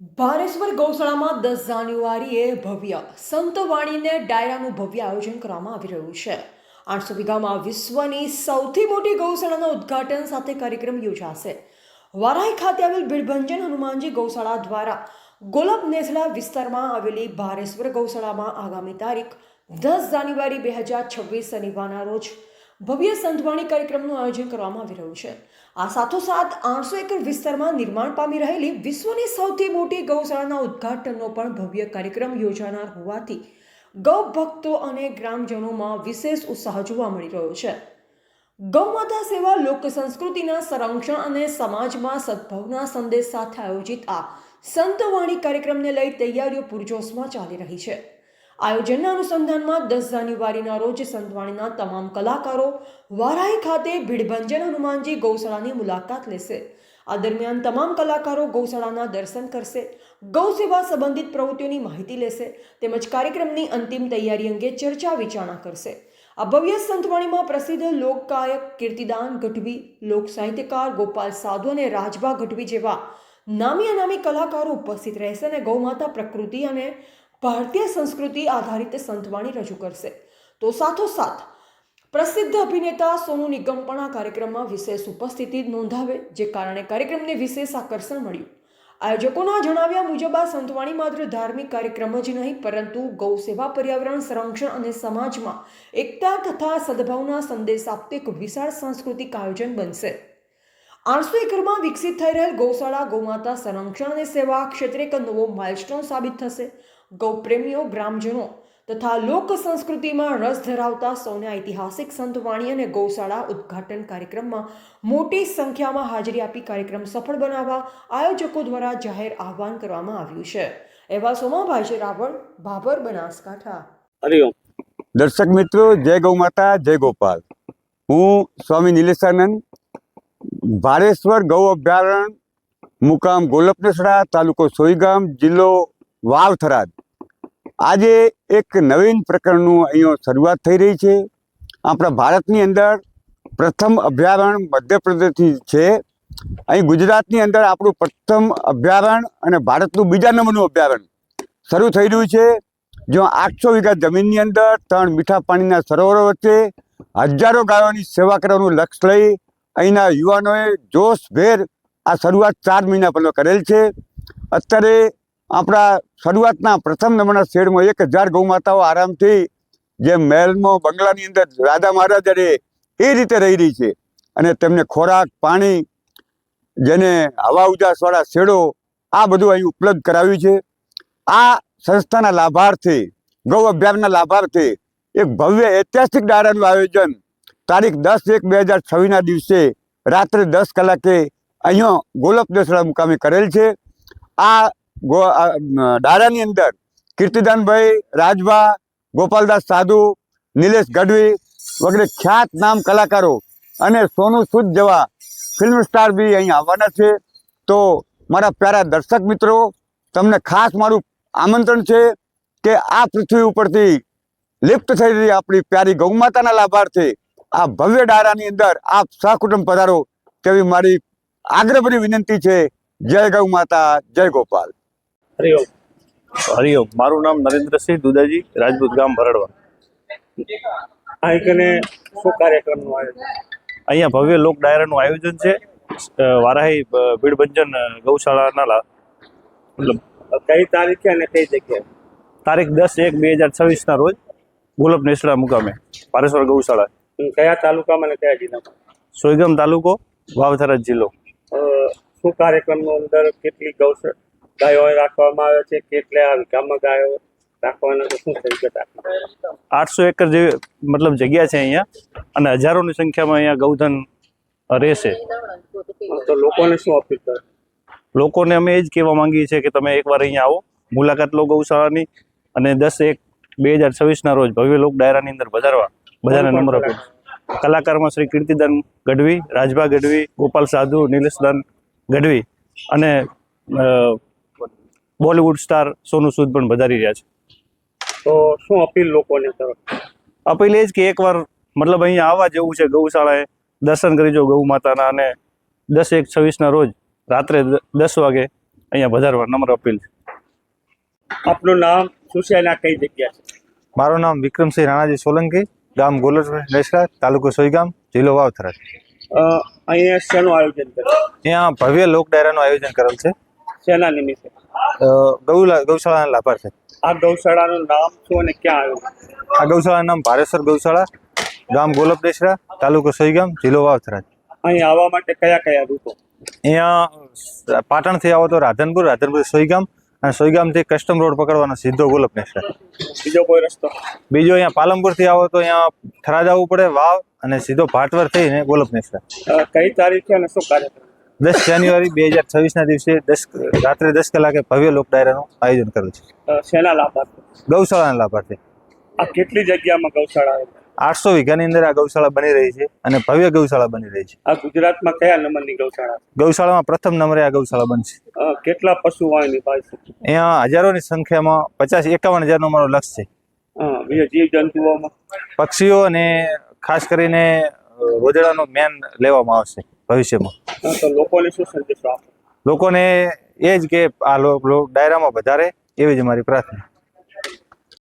ભારેશ્વર ગૌશાળામાં દસ જાન્યુઆરીએ ભવ્ય સંતવાણીને ડાયરાનું ભવ્ય આયોજન કરવામાં આવી રહ્યું છે. આઠસો વીઘામાં વિશ્વની સૌથી મોટી ગૌશાળાના ઉદ્ઘાટન સાથે કાર્યક્રમ યોજાશે. વારાઈ ખાતે આવેલ ભીડભંજન હનુમાનજી ગૌશાળા દ્વારા ગોલબ નેસડા વિસ્તારમાં આવેલી ભારેશ્વર ગૌશાળામાં આગામી તારીખ દસ જાન્યુઆરી બે હજાર છવ્વીસ શનિવારના રોજ ભવ્ય સંતવાણી કાર્યક્રમનું આયોજન કરવામાં આવી રહ્યું છે. આ સાથોસાથ આઠસો એકર વિસ્તારમાં નિર્માણ પામી રહેલી વિશ્વની સૌથી મોટી ગૌશાળાના ઉદ્ઘાટનનો પણ ભવ્ય કાર્યક્રમ યોજાનાર હોવાથી ગૌ ભક્તો અને ગ્રામજનોમાં વિશેષ ઉત્સાહ જોવા મળી રહ્યો છે. ગૌમાતા સેવા લોક સંસ્કૃતિના સંરક્ષણ અને સમાજમાં સદભાવના સંદેશ સાથે આયોજિત આ સંતવાણી કાર્યક્રમને લઈ તૈયારીઓ પૂરજોશમાં ચાલી રહી છે. આયોજનના અનુસંધાનમાં દસ જાન્યુઆરીના રોજ સંતવાણીના તમામ કલાકારો વારાઈ ખાતે ભીડભંજન હનુમાનજી ગૌશાળાની મુલાકાત લેશે. આ દરમિયાન તમામ કલાકારો ગૌશાળાના દર્શન કરશે ગૌ સેવા સંબંધિત પ્રવૃત્તિઓની માહિતી લેશે તેમજ કાર્યક્રમની અંતિમ તૈયારી અંગે ચર્ચા વિચારણા કરશે. આ ભવ્ય સંતવાણીમાં પ્રસિદ્ધ લોકગાયક, કીર્તિદાન ગઢવી, લોક સાહિત્યકાર ગોપાલ સાધુ અને રાજભા ગઢવી જેવા નામી અનામી કલાકારો ઉપસ્થિત રહેશે અને ગૌમાતા પ્રકૃતિ અને ભારતીય સંસ્કૃતિ આધારિત સંતવાણી રજૂ કરશે. તો સાથોસાથ, પ્રસિદ્ધ અભિનેતા સોનુ નિગમ પણ આ કાર્યક્રમમાં વિશેષ ઉપસ્થિતિ નોંધાવે, જે કારણે કાર્યક્રમને વિશેષ આકર્ષણ મળ્યું. આયોજકોના જણાવ્યા મુજબ, આ સંતવાણી માત્ર ધાર્મિક કાર્યક્રમ જ નહીં, પરંતુ ગૌ સેવા, પર્યાવરણ, સંરક્ષણ અને સમાજમાં એકતા તથા સદભાવના સંદેશ આપતું એક વિશાળ સાંસ્કૃતિક આયોજન બનશે. આઠસો એકરમાં વિકસિત થઈ રહેલ ગૌશાળા, ગૌમાતા સંરક્ષણ અને સેવા ક્ષેત્રે એક નવો માઇલસ્ટોન સાબિત થશે. ગૌપ્રેમીઓ ગ્રામજનો તથા લોક સંસ્કૃતિમાં રસ ધરાવતા સૌને ઐતિહાસિક સંતવાણી અને ગૌશાળા ઉદ્ઘાટન કાર્યક્રમમાં મોટી સંખ્યામાં હાજરી આપી કાર્યક્રમ સફળ બનાવવા આયોજકો દ્વારા જાહેર આહવાન કરવામાં આવ્યું છે. એવા સોમાભાઈ રાવળ ભાભર બનાસકાંઠા. હરિઓમ દર્શક મિત્રો જય ગૌ માતા જય ગોપાલ. હું સ્વામી નિલેશાનંદ ભારેશ્વર ગૌ અભયારણ્ય મુકામ ગોલપનેસડા તાલુકો સોઈગામ જિલ્લો વાવ થરાદ આજે એક નવીન પ્રકરણનું અહીંયા શરૂઆત થઈ રહી છે. આપણા ભારતની અંદર પ્રથમ અભયારણ્ય મધ્યપ્રદેશથી છે. અહીં ગુજરાતની અંદર આપણું પ્રથમ અભયારણ્ય અને ભારતનું બીજા નંબરનું અભયારણ્ય શરૂ થઈ રહ્યું છે. જ્યાં આઠસો વીઘા જમીનની અંદર ત્રણ મીઠા પાણીના સરોવરો વચ્ચે હજારો ગાયોની સેવા કરવાનું લક્ષ્ય લઈ અહીંના યુવાનોએ જોશભેર આ શરૂઆત ચાર મહિના પહેલાં કરેલ છે. અત્યારે આપણા શરૂઆતના પ્રથમ નંબરના શેડમાં એક હજાર ગૌમાતાઓ આરામથી જે મહેલમાં બંગલાની અંદર રાજા મહારાજા રહે એ રીતે રહી રહી છે. અને તેમને ખોરાક, પાણી, જેને હવા ઉજાસવાળા શેડો, આ બધું અહીં ઉપલબ્ધ કરાવ્યું છે. આ સંસ્થાના લાભાર્થી, ગૌ અભ્યાસના લાભાર્થી એક ભવ્ય ઐતિહાસિક ડાયરાનું આયોજન તારીખ દસ એક બે હજાર છવ્વીસના દિવસે રાત્રે દસ કલાકે અહીંયા ગોલપ દસરા મુકામે કરેલ છે. આ ગો આ, અંદર કીર્તિદાનભાઈ રાજભા ગોપાલદાસ સાધુ નિલેશ ગઢવી વગેરે ખ્યાત નામ કલાકારો અને સોનુ સૂદ જેવા ફિલ્મ સ્ટાર બી અહીં આવવાના છે. તો મારા પ્યારા દર્શક મિત્રો તમને ખાસ મારું આમંત્રણ છે કે આ પૃથ્વી ઉપરથી લિપ્ત થઈ રહી આપણી પ્યારી ગૌમાતાના લાભાર્થી આ ભવ્ય ડારાની અંદર આપ સહકુટુંબ પધારો તેવી મારી આગ્રહભરી વિનંતી છે. જય ગૌ માતા જય ગોપાલ. હરિઓમ હરિઓમ મારું નામ નરેન્દ્રસિંહ દુદાજી રાજપૂત ગામ ભરડવા. અહીં કને શું કાર્યક્રમનું આયોજન? અહીંયા ભવ્ય લોક ડાયરાનું આયોજન છે. વારાહી ભીડભંજન ગૌશાળાના મતલબ કઈ તારીખે અને કઈ જગ્યાએ? તારીખ દસ એક બે હજાર છવ્વીસના રોજ ગુલબ નેસડા મુકામે પારેશ્વર ગૌશાળા કયા તાલુકામાં અને કયા જિલ્લામાં? સોયગામ તાલુકો વાવથરા જિલ્લો. શું કાર્યક્રમનું અંદર કેટલી ગૌ ગાયો રાખવામાં આવે છે કેટલા ગામમાં ગાયો રાખવાના શું થઈ શકે? આઠસો એકર જેવી મતલબ જગ્યા છે અહીંયા અને હજારોની સંખ્યામાં અહીંયા ગૌધન રહેશે. તો લોકોને શું અપીલ કરે? લોકોને અમે એ જ કહેવા માંગીએ છીએ કે તમે એકવાર અહીંયા આવો મુલાકાત લો ગૌશાળાની અને દસ એક બે હજાર છવ્વીસના રોજ ભવ્ય લોક ડાયરાની અંદર વધારવા બધાને નંબર આપો. કલાકારમાં શ્રી કીર્તિદાન ગઢવી રાજભા ગઢવી ગોપાલ સાધુ નીલેશદાન ગઢવી અને બોલિવૂડ સ્ટાર સોનુ સૂદ પણ વધારી રહ્યા છે. તો શું અપીલ લોકોને અપીલ એ જ કે એકવાર મતલબ અહીંયા આવવા જેવું છે ગૌશાળાએ દર્શન કરી જો ગૌ માતાના અને દસ એક છવ્વીસના રોજ રાત્રે દસ વાગે અહીંયા વધારવા નમ્ર અપીલ છે. આપનું નામ શું છે અને આ કઈ જગ્યા છે? મારું નામ વિક્રમસિંહ રાણાજી સોલંકી ગામ ગોલર નેસરા તાલુકો સોઈગામ જિલ્લો વાવથરા. અ, અહીંયા શેનું આયોજન કરે ત્યાં ભવ્ય લોક ડાયરાનું આયોજન કરેલ છે. શેના નિમિત્તે? ગૌલા ગૌશાળાના લાભાર્થે. આ ગૌશાળાનું નામ શું અને ક્યાં આવ્યું? આ ગૌશાળાનું નામ ભારેશ્વર ગૌશાળા ગામ દેસડા તાલુકો સોઈગામ જિલ્લો વાવથરા. અહીં આવવા માટે કયા કયા રૂટો? અહીંયા પાટણથી આવો તો રાધનપુર રાધનપુર સોઈગામ અને સોઈગામથી કસ્ટમ રોડ પકડવાનો સીધો ગોલપ નેસડા બીજો કોઈ રસ્તો? બીજો અહીંયા પાલનપુરથી આવો તો અહીંયા થરા આવવું પડે વાવ અને સીધો ભાટવર થઈને નેસડા કઈ તારીખે અને શું કાર્યક્રમ? દસ જાન્યુઆરી બે હજાર છવ્વીસના દિવસે દસ રાત્રે દસ કલાકે ભવ્ય લોક ડાયરાનું આયોજન કરેલ છે. શેના લાભાર્થી? ગૌશાળાના લાભાર્થે. આ કેટલી જગ્યામાં ગૌશાળા? આઠસો વીઘાની અંદર આ ગૌશાળા બની રહી છે અને ભવ્ય ગૌશાળા બની રહી છે. આ ગુજરાતમાં કયા નંબરની ગૌશાળા ગૌશાળામાં પ્રથમ નંબરે આ ગૌશાળા બનશે. કેટલા પશુ અહીં પાસે અહીંયા હજારોની સંખ્યામાં પચાસ એકાવન હજારનો મારો લક્ષ્ય છે. જીવ જંતુઓમાં પક્ષીઓ અને ખાસ કરીને રોજડાનો મેન લેવામાં આવશે ભવિષ્યમાં. તો લોકોને શું સંદેશો આપો? લોકોને એ જ કે આ ડાયરામાં વધારે, એવી જ અમારી પ્રાર્થના.